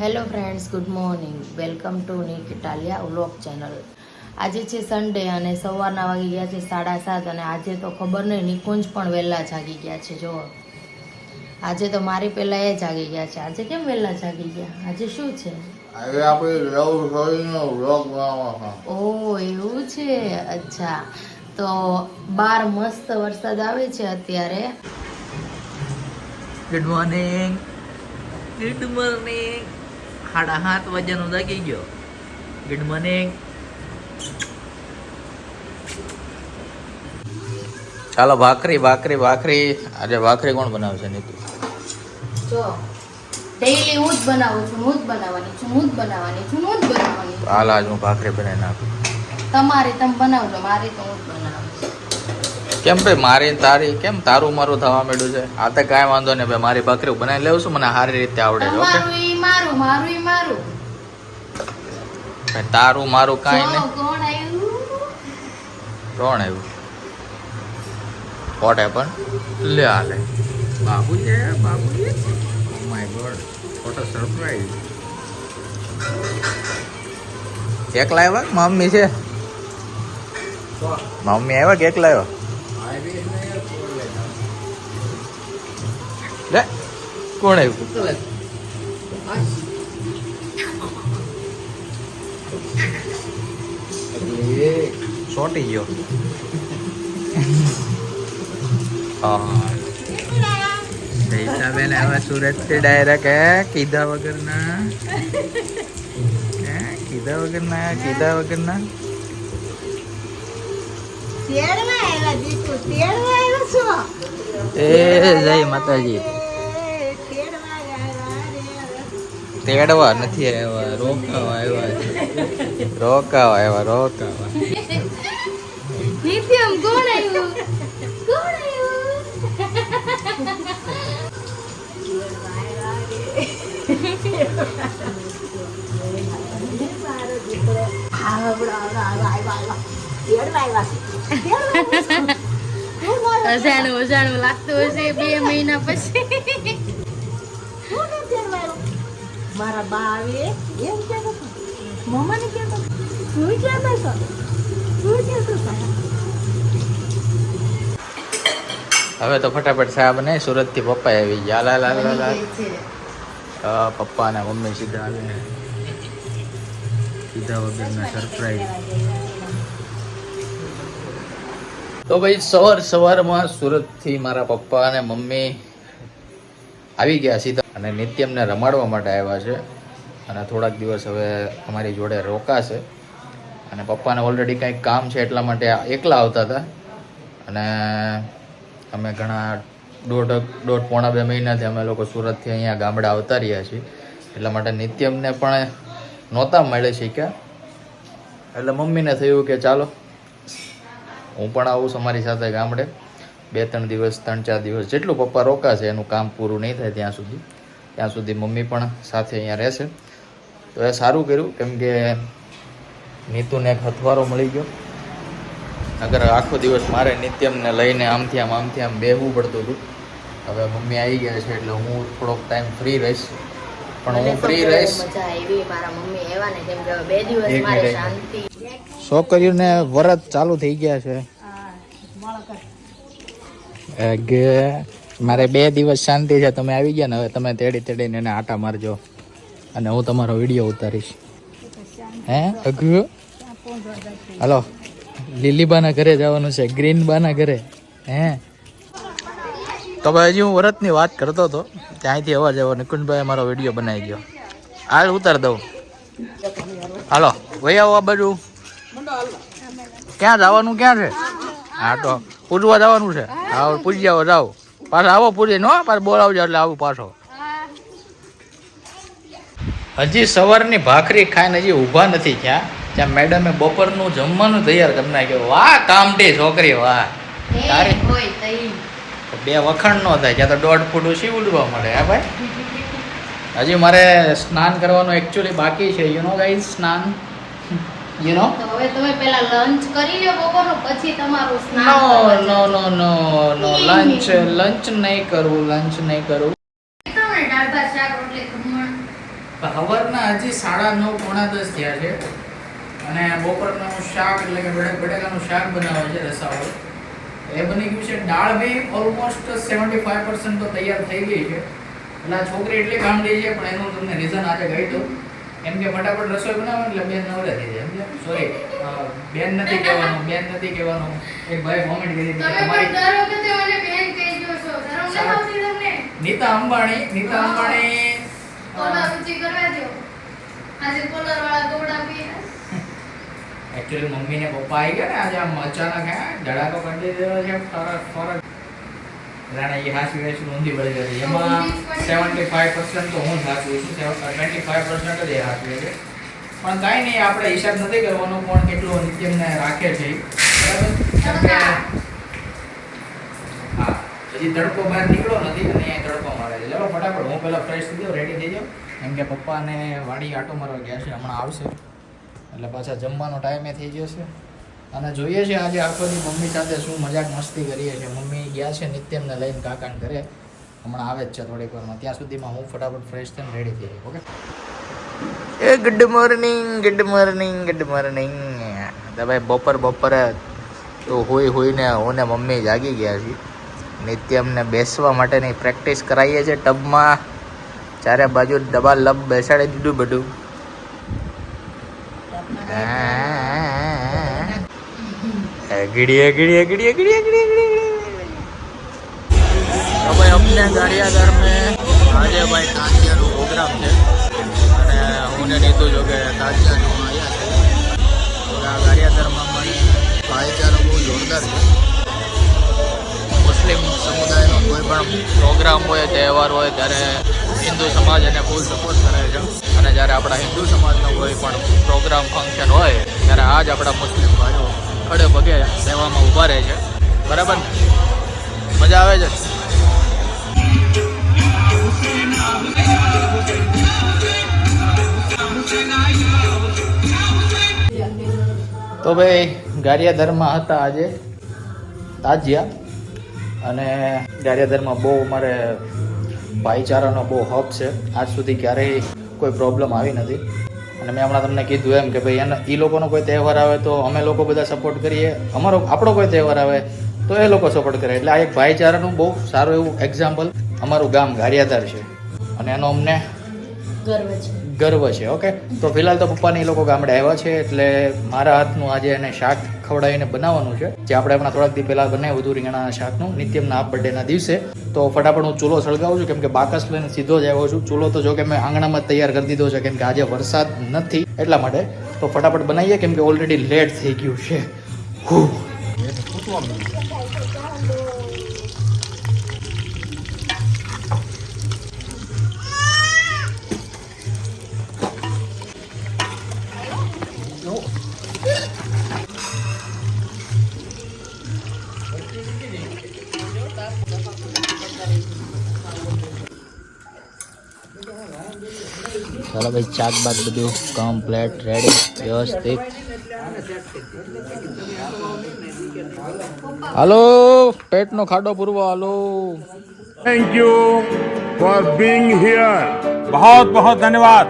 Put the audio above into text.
Hello friends good morning. Welcome to Nick Italiya vlog channel. આજે છે Sunday અને સવારના વાગી ગયા છે સાડા સાત અને આજે તો ખબર નહીં નિકુંજ પણ વહેલા જાગી ગયા છે જો આજે તો મારી પહેલાં એ જાગી ગયા છે. આજે કેમ વહેલા જાગી ગયા? આજે શું છે? આજે આપણે રવ રવિનો વ્લોગ બનાવવાનો ઓ એવું છે? અચ્છા. તો બાર મસ્ત વરસાદ આવે છે અત્યારે. ગુડ મોર્નિંગ ગુડ મોર્નિંગ સાડા સાત વાગ્યાનો જાગી ગયો? ગુડ મોર્નિંગ ચાલો ભાખરી ભાખરી ભાખરી. આજે ભાખરી કોણ બનાવશે નીતુ? જો ડેઈલી હું જ બનાવું છું હું જ બનાવવાની છું હું જ બનાવવાની છું હું જ બનાવવાની છું. હાલ આજ હું ભાખરી બનાવી નાખું તમારે તમે બનાવજો મારે તો હું જ બનાવું કેમ ભાઈ મારી તારી કેમ તારું મારું થવા માંડ્યું છે? આ તો કાંઈ વાંધો નહીં ભાઈ મારી ભાખરી બનાવી લેવું છું મને સારી રીતે આવડે છે ઓકે? મારું મારું મારું. તારું મારું કાંઈ નહીં. કોણ આવ્યું? કોણ આવ્યું? વોટ હેપન લે હાલે. બાબુ છે બાબુ છે ઓ my god what a surprise એકલા આવ્યા મમ્મી છે? મમ્મી આવ્યા કે એકલા આવ્યા? લે કોણ આવ્યું? ચોટી ગયો. હા. બેન હવે સુરતથી ડાયરેક્ટ કીધા વગર ના હે કીધા વગર ના કીધા વગર ના તેડવા આવ્યા દીકુ તેડવા આવ્યો છો? એ જય માતાજી. તેડવા નથી આવ્યા રોકાવા આવ્યા છે રોકાવા આવ્યા રોકાવા નિત્યમ કોણ આવ્યું કોણ આવ્યું અજાણું અજાણું લાગતું હશે બે મહિના પછી મારા બા આવે એમ કહેતો હતો. મમ્માને કહેતો. શું કહેતો હતો? શું કહેતો હતો? હવે તો ફટાફટ સાહેબ ને સુરતથી પપ્પા આવી ગયા લા લા લા લા પપ્પા ને મમ્મી સીધા આવીને કીધા વગરના સરપ્રાઈઝ તો ભાઈ સવાર સવારમાં સુરતથી મારા પપ્પા અને મમ્મી આવી ગયા સીધા અને નિત્યમને રમાડવા માટે આવ્યા છે. અને થોડાક દિવસ હવે અમારી જોડે રોકાશે. અને પપ્પાને ઓલરેડી કંઈક કામ છે એટલા માટે એકલા આવતા હતા. અને અમે ઘણા દોઢ દોઢ પોણા બે મહિનાથી અમે લોકો સુરતથી અહીંયા ગામડે આવતા રહ્યા છીએ. એટલા માટે નિત્યમને પણ નહોતા મળે શીખ્યા. એટલે મમ્મીને થયું કે ચાલો, હું પણ આવું અમારી સાથે ગામડે. બે, ત્રણ દિવસ, ત્રણ, ચાર દિવસ જેટલું પપ્પા રોકાશે, એનું કામ પૂરું નહીં થાય ત્યાં સુધી. ત્યાં સુધી મમ્મી પણ સાથે અહીંયા રહેશે તો એ સારું કર્યું કેમ કે નીતુને એક હથવારો મળી ગયો. અગર આખો દિવસ મારે નિત્યમને લઈને આમથી આમ આમથી આમ બેહવું પડતું હતું. હવે મમ્મી આવી ગયા છે એટલે હું થોડોક ટાઈમ ફ્રી રહીશ. પણ હું ફ્રી રહીશ. મજા આવી. મારા મમ્મી આવ્યા ને કેમ કે બે દિવસ એક મારે મિનિટ. શાંતિ. છોકરીઓને વરત ચાલુ થઈ ગયા છે. કે મારે બે દિવસ શાંતિ છે, તમે આવી ગયા ને, હવે તમે તેડી તેડીને એને આટા મારજો. અને હું તમારો વીડિયો ઉતારીશ. હે, અઘરું? હલો, લીલીબાના ઘરે જવાનું છે ગ્રીન બાના ઘરે. હે? તો ભાઈ, હજી હું વરતની વાત કરતો હતો, ત્યાંથી અવાજ આવ્યો નિકુંજભાઈ મારો વીડિયો બનાવી ગયો. હાલ ઉતાર દઉં. હાલો, વહી આવો આ બાજુ. ક્યાં જવાનું, ક્યાં છે? હા, તો પૂજવા જવાનું છે. હા, પૂજી જાઓ. પાછા આવો પૂરી નો પાછા બોલાવજો એટલે આવું પાછો. હજી સવારની ભાખરી ખાઈને હજી ઊભા નથી ક્યાં? ત્યાં મેડમે બપોરનું જમવાનું તૈયાર કરી નાખ્યું. વાહ કામટી છોકરી વાહ. તારે બે વખાણ નો થાય ત્યાં તો દોઢ ફૂટ ઉછી ઉડવા મળે હે ભાઈ? હજી મારે સ્નાન કરવાનું એકચ્યુઅલી બાકી છે યુ નો ગાઈઝ સ્નાન? યુ નો હવે તમે પેલા લંચ કરી લો બપોરનો પછી તમારું સ્નાન નો નો નો નો નો લંચ લંચ નહીં કરવું લંચ નહીં કરવું સવારના હજી સાડા નવ પોણા દસ થયા છે. અને બપોરનું શાક એટલે કે બટેક બટેકાનું શાક બનાવે છે રસાવાળું. એ બની ગયું છે. દાળ બી ઓલમોસ્ટ સેવન્ટી ફાઈવ પર્સન્ટ તો તૈયાર થઈ ગઈ છે. એટલે આ છોકરી એટલી કામડી છે પણ એનું તમને રીઝન આજે કહી દઉં. એમ કે ફટાફટ રસોઈ બનાવે એટલે બે નવરે થઈ જાય. સોરી બેન નથી કહેવાનું બેન નથી કહેવાનું. એક ભાઈ કોમેન્ટ કરી હતી તમારી દર વખતે મને બેન કહેજો છો શરમ નથી આવતી તમને. નીતા અંબાણી નીતા અંબાણી કોલર ઊંચી કરવા દો આજે કોલર વાળા દોડા પી એક્ચ્યુઅલી મમ્મી ને પપ્પા આવી ગયા ને આજે આમ અચાનક હે ધડાકો કરી દીધો છે ફરક ફરક રાણા એ હાસી વેસી ઊંધી પડી ગઈ એમાં સેવન્ટી ફાઈવ પર્સન્ટ તો હું જ હાચું છું. સેવન્ટી ફાઈવ પર્સન્ટ જ એ હાસી છે. પણ કાંઈ નહીં આપણે હિસાબ નથી કરવાનો પણ કેટલો નિત્યમને રાખે છે. બરાબર? હા. પછી તડકો બહાર નીકળ્યો નથી અને અહીંયા તડકો મારે છે. ચાલો ફટાફટ હું પહેલાં ફ્રેશ થઈ જાઉં રેડી થઈ જાઉં કેમ કે પપ્પાને વાડી આટો મારવા ગયા છે હમણાં આવશે. એટલે પાછા જમવાનો ટાઈમે થઈ જશે અને જોઈએ છે આજે આખો દી મમ્મી સાથે શું મજાક મસ્તી કરીએ છીએ. મમ્મી ગયા છે નિત્યમને લઈને કાકાને ઘરે. હમણાં આવે જ છે થોડીક વારમાં. ત્યાં સુધીમાં હું ફટાફટ ફ્રેશ થઈને રેડી થઈ ઓકે? એ good morning good morning good morning તો ભાઈ બપોર બપોરે તો હોય હોઈને હું મમ્મી જાગી ગયા છીએ. નિત્યમને બેસવા માટેની પ્રેક્ટિસ કરાવીએ છીએ ટબમાં. ચારે બાજુ ડબા લબ બેસાડી દીધું બધું. ગીડીએ ગીડીએ ગીડીએ ગીડીએ ગીડીએ ગીડીએ ભાઈ અમને ગાડિયાદાર મેં આજે ભાઈ તાજિયાનો પ્રોગ્રામ છે. હું ને નીતુ જો કે તાજિયાનો આવ્યા છે. આ ગાડિયાદારમાં મને ભાઈચારો બહુ જોરદાર છે. મુસ્લિમ સમુદાયનો કોઈ પણ પ્રોગ્રામ હોય, તહેવાર હોય, ત્યારે હિન્દુ સમાજ એને ફૂલ સપોર્ટ કરે છે. અને જ્યારે આપણા હિન્દુ સમાજનો કોઈ પણ પ્રોગ્રામ ફંક્શન હોય, ત્યારે આ જ આપણા મુસ્લિમ ભાઈઓ ખડે પગે સેવામાં ઊભા રહે છે. બરાબર મજા આવે છે? તો ભાઈ, ગારિયાધરમાં હતા આજે, તાજિયા. અને ગારિયાધરમાં બહુ અમારે ભાઈચારાનો બહુ હબ છે. આજ સુધી ક્યારેય કોઈ પ્રોબ્લેમ આવી નથી. અને મેં હમણાં તમને કીધું એમ કે ભાઈ, એના એ લોકોનો કોઈ તહેવાર આવે તો અમે લોકો બધા સપોર્ટ કરીએ. અમારો, આપણો કોઈ તહેવાર આવે તો એ લોકો સપોર્ટ કરે. એટલે આ એક ભાઈચારાનું બહુ સારું એવું એક્ઝામ્પલ અમારું ગામ ગારિયાધાર છે. અને એનો અમને ગર્વ છે. ગર્વ છે, ઓકે? તો ફિલહાલ તો પપ્પાને એ લોકો ગામડે આવ્યા છે, એટલે મારા હાથનું આજે એને શાક ખવડાવીને બનાવવાનું છે. જે આપણે હમણાં થોડાક દી પહેલાં બનાવ્યું હતું રીંગણાના શાકનું, નિત્યમના બર્થડેના દિવસે. તો ફટાફટ હું ચૂલો સળગાવું છું, કેમ કે બાકસ લઈને સીધો જ આવ્યો છું. ચૂલો તો જો કે મેં આંગણામાં તૈયાર કરી દીધો છે, કેમ કે આજે વરસાદ નથી એટલા માટે. તો ફટાફટ બનાવીએ, કેમ કે ઓલરેડી લેટ થઈ ગયું છે. ચાલો ભાઈ ચાક બાદ બધું કમ્પ્લેટ રેડી વ્યવસ્થિત. હાલો પેટનો ખાડો પૂરવો હાલો. Thank you for being here બહુ બહુ ધન્યવાદ